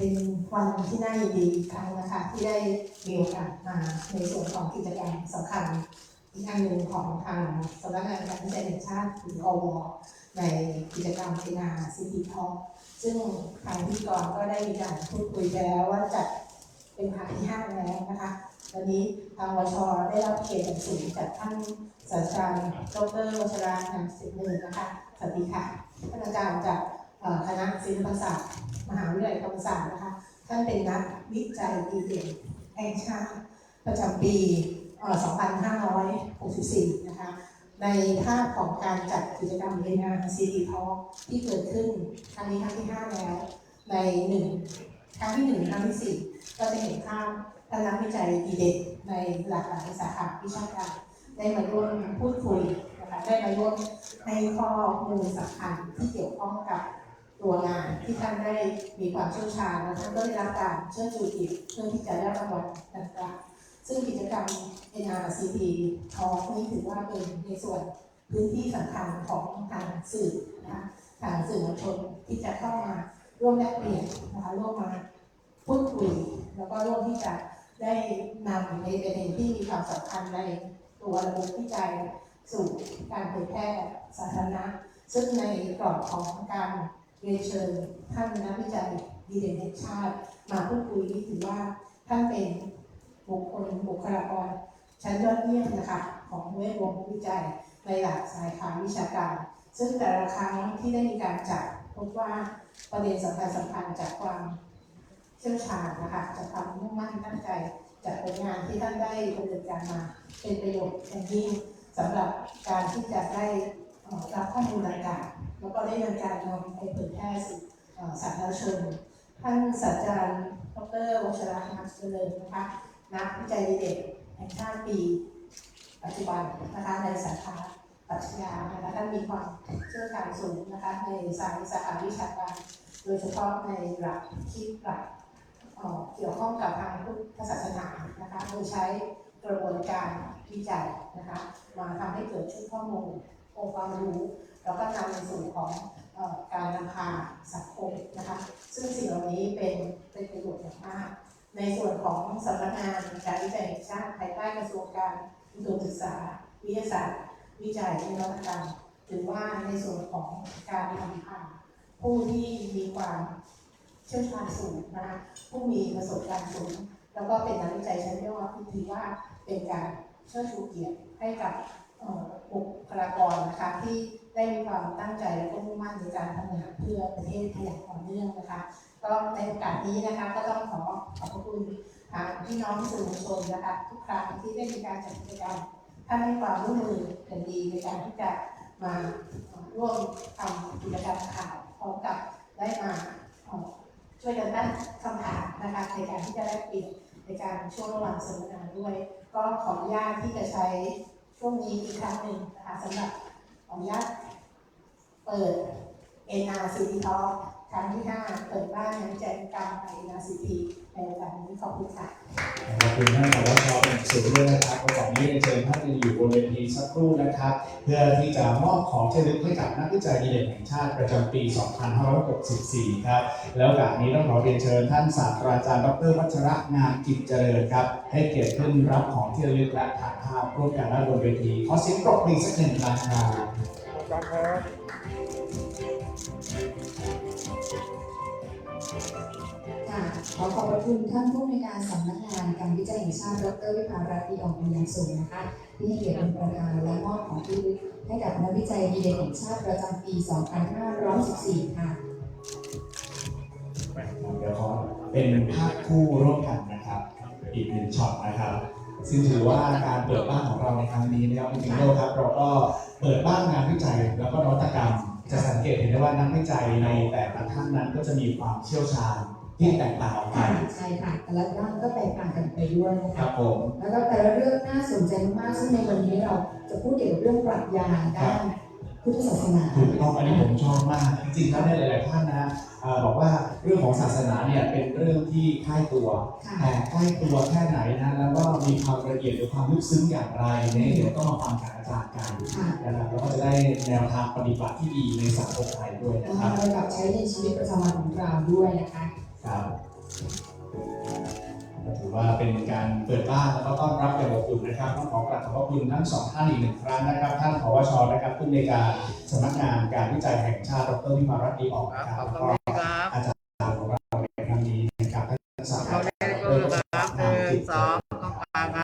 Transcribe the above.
เป็นวันที่น่ายินดีอีกครั้งนะคะที่ได้มีโอกาสมาในส่วนของกิจกรรมสำคัญอีกอันหนึ่งของทางสำนักงานการวิจัยแห่งชาติหรืออวในกิจกรรมเอนาซิตี้ทอซึ่งทางพิธีกรก็ได้มีการพูดคุยไปแล้วว่าจัดเป็นครั้งที่ห้าแล้วนะคะวันนี้ทางวชได้รับเกียรติสูงจากท่านศาสตราจารย์ดรวชรานามสิทธิ์มือนะคะสวัสดีค่ะท่านอาจารย์จาก คณะศิลปศาสตร์ มหาวิทยาลัยธรรมศาสตร์นะคะ ท่านเป็นนักวิจัยดีเด่นแห่งชาติประจำปีเอ่อ2564 นะคะ ในภาพของการจัดกิจกรรมเรนานซีดีทอที่เกิดขึ้นครั้งนี้ครั้งที่ 5 แล้ว ในหนึ่งครั้งที่หนึ่งครั้งที่สี่ก็จะเห็นภาพท่านนักวิจัยดีเด่นในหลากหลายสาขาวิชาการได้มาร่วมพูดคุยนะคะได้มาร่วมให้ข้อมูลสำคัญที่เกี่ยวข้องกับ ตัวงานที่ท่านได้มีความเชี่ยวชาญและท่านก็ได้รับการเชิญชูเกียรติเพื่อที่จะได้รับรางวัลต่างๆซึ่งกิจกรรม NRCP ทอนี้ถือว่าเป็นในส่วนพื้นที่สำคัญของทางสื่อนะคะทางสื่อมวลชนที่จะเข้ามาร่วมแลกเปลี่ยนนะคะร่วมมาพูดคุยแล้วก็ร่วมที่จะได้นำในประเด็นที่มีความสำคัญในตัวระบบวิจัยสู่การเผยแพร่สาธารณะ ซึ่งในกรอบของการ เรียนเชิญท่านนักวิจัยดีเด่นแห่งชาติ มาพูดคุยนี่ถือว่าท่านเป็นบุคคลบุคลากรชั้นยอดเยี่ยมนะคะของเวทวงวิจัยในหลากสายขาวิชาการ ซึ่งแต่ละครั้งที่ได้มีการจัดพบว่าประเด็นสำคัญสำคัญจากความเชี่ยวชาญนะคะจากความมุ่งมั่นตั้งใจจากผลงานที่ท่านได้ดำเนินการมาเป็นประโยชน์อย่างยิ่งสำหรับการที่จะได้รับข้อมูลต่างๆ แล้วก็ได้ดำเนินการนำไปเผยแพร่สู่อสาธารณชน ท่านศาสตราจารย์ดรวชระนักเจริญนะคะนักวิจัยดีเด่นแห่งชาติปี ปัจจุบันนะคะในสาขาปรัชญานะคะท่านมีความเชี่ยวชาญสูงนะคะในสายสาขาวิชาการโดยเฉพาะในหลักคิดหลักเอ่เกี่ยวข้องกับทางพุทธศาสนานะคะโดยใช้กระบวนการวิจัยนะคะมาทำให้เกิดชุดข้อมูล องค์ความรู้ แล้วก็นำในส่วนของอการนำพาสังคมนะคะ ซึ่งสิ่งเหล่านี้เป็นเป็นประโยชน์อย่างมาก ในส่วนของสำนักงานการวิจัยแห่งชาติภายใต้กระทรวงการอุดมศึกษา วิทยาศาสตร์ วิจัยและนวัตกรรมถือว่าในส่วนของการนำพาผู้ที่มีความเชี่ยวชาญสูงนะคะผู้มีประสบการณ์สูง แล้วก็เป็นนักวิจัยชั้นยอดที่ถือว่าเป็นการเชิดชูเกียรติให้กับ บุคลากรนะคะที่ได้มีความตั้งใจและก็มุ่งมั่นในการทำงานเพื่อประเทศอย่างต่อเนื่องนะคะ ก็ในโอกาสนี้นะคะก็ต้องขอขอบพระคุณทางพี่น้องสื่อมวลชนนะคะทุกครั้งที่ได้มีการจัดกิจกรรมท่านให้ความร่วมมือกันดีในการที่จะมาร่วมทำกิจกรรมข่าวพร้อมกับได้มาช่วยกันตั้งคำถามนะคะในการที่จะได้เปลี่ยนในการช่วงระหว่างสัมมนาด้วย ก็ขออนุญาตที่จะใช้ ช่วงนี้อีกครั้งหนึ่งนะคะสำหรับขออนุญาตเปิด NRCP Talk ครั้งที่ 5 เปิดบ้านนักแจัยกรรมใน NRCP ในโอกาสนี้ขอบคุณค่ะ ขอบคุณท่านสวชเป็น สูงด้วยนะครับประกอบนี้เรียนเชิญท่านอยู่บนเวทีสักครู่นะครับ เพื่อที่จะมอบของที่ระลึกให้กับนักวิจัยดีเด่นแห่งชาติประจำปี 2564 ครับ แล้วโอกาสนี้ต้องขอเรียนเชิญท่านศาสตราจารย์ดรวัชระงามกิจเจริญครับ ให้เกียรติขึ้นรับของที่ระลึกและถ่ายภาพร่วมกันด้านบนเวทีขอเสียงปรบมือสักหนึ่งครั้งครับค่ะ ขอขอบพระคุณท่านผู้ในวยการสำนักงานการวิจัยแห่งชาติดรวิภารัตน์ดีออกเป็นอย่างสูงนะคะที่ให้เกียรติเป็นประธานและมอบของที่ระลึกให้กับนักวิจัยดีเด่นแห่งชาติประจำปี 2514 ค่ะ เดี๋ยวขอเป็นภาพคู่ร่วมกันนะครับ อีกหนึ่งช็อตนะครับ ซึ่งถือว่าการเปิดบ้านของเราในครั้งนี้นะครับจริงๆแล้ครับ เราก็เปิดบ้านงานวิจัยแล้วก็นวัตกรรม จะสังเกตเห็นได้ว่านักวิจัยในแต่ละท่านนั้นก็จะมีความเชี่ยวชาญ ที่แตกต่างออกไปใช่ค่ะแต่ละด้านก็แตกต่างกันไปด้วยนะคคะรับผม แล้วก็แต่ละเรื่องน่าสนใจมากๆซึ่งในวันนี้เราจะพูดเกี่ยวกับเรื่องปรัชญาด้านพุทธศาสนา ถูกต้องอันนี้ผมชอบมาก จริงๆแล้วในหลายๆท่านนะเอ่อบอกว่าเรื่องของศาสนาเนี่ยเป็นเรื่องที่ใกล้ตัว ค่ะ แต่ใกล้ตัวแค่ไหนนะแล้วก็มีความละเอียดหรือความลึกซึ้งอย่างไรเนี่ยเดี๋ยวต้องมาฟังจากอาจารย์กันค่ะนะครับแล้วก็จะได้แนวทางปฏิบัติที่ดีในสังคมไทยด้วยนะคมารับประกับใช้ในชีวิตประจำวันของเราด้วยนะคะ ครับถือว่าเป็นการเปิดบ้านแล้วก็ต้อนรับอย่างอบอุ่นนะครับต้องขอกราบขอบพระคุณทั้งสองท่านอีกหนึ่งครั้งนะครับ ท่านผวชนะครับผู้ในการสำนักงานการวิจัยแห่งชาติดรวิมารัตน์ดีออกนะครับ